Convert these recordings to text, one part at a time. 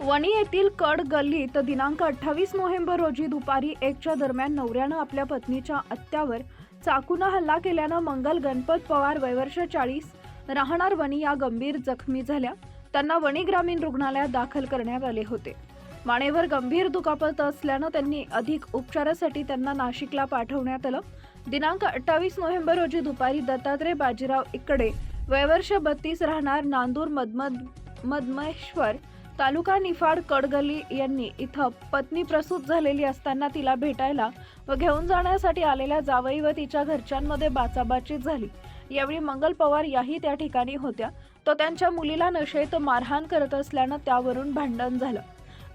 वणी येथील कड गल्लीत दिनांक अठ्ठावीस नोव्हेंबर रोजी दुपारी एकच्या दरम्यान नवऱ्यानं आपल्या पत्नीच्या अत्यावर चाकूनं हल्ला केल्यानं मंगल गणपत पवार वयवर्ष चाळीस राहणार वणी या गंभीर जखमी झाल्या. त्यांना वणी ग्रामीण रुग्णालयात दाखल करण्यात आले होते. मानेवर गंभीर दुखापत असल्यानं त्यांनी अधिक उपचारासाठी त्यांना नाशिकला पाठवण्यात आलं. दिनांक अठ्ठावीस नोव्हेंबर रोजी दुपारी दत्तात्रय बाजीराव इकडे वयवर्ष बत्तीस राहणार नांदूर मदमद मदमेश्वर तालुका निफाड कडगली यांनी इथं पत्नी प्रसूत झालेली असताना तिला भेटायला व घेऊन जाण्यासाठी आलेल्या जावई व तिच्या घरच्यांमध्ये बाचाबाची झाली. यावेळी मंगल पवार याही त्या ठिकाणी होत्या. तो त्यांच्या मुलीला नशेत मारहाण करत असल्यानं त्यावरून भांडण झालं.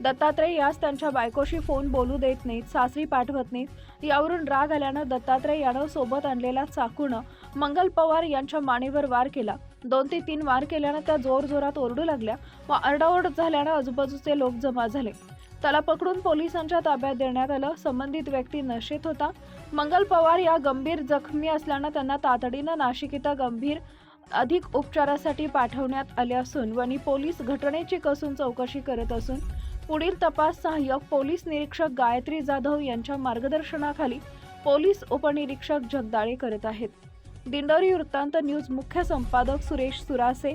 दत्तात्रय यास त्यांच्या बायकोशी फोन बोलू देत नाहीत सासरी पाठवत नाहीत. यावरून राग आल्यानं दत्तात्रय यानं सोबत आणलेला चाकूनं मंगल पवार यांच्या मानेवर वार केला. दोन ते तीन वार केल्यानं त्या जोरजोरात ओरडू लागल्या. व आरडाओरड झाल्यानं आजूबाजूचे लोक जमा झाले. त्याला पकडून पोलिसांच्या ताब्यात देण्यात आलं. संबंधित व्यक्ती नशेत होता. मंगल पवार या गंभीर जखमी असल्यानं त्यांना तातडीनं नाशिक इथं गंभीर अधिक उपचारासाठी पाठवण्यात आले असून वणी पोलीस घटनेची कसून चौकशी करत असून पुढील तपास सहाय्यक पोलीस निरीक्षक गायत्री जाधव यांच्या मार्गदर्शनाखाली पोलीस उपनिरीक्षक जगदाळे करत आहेत. दिंडोरी वृत्तांत न्यूज मुख्य संपादक सुरेश सुरासे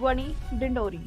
वणी दिंडोरी.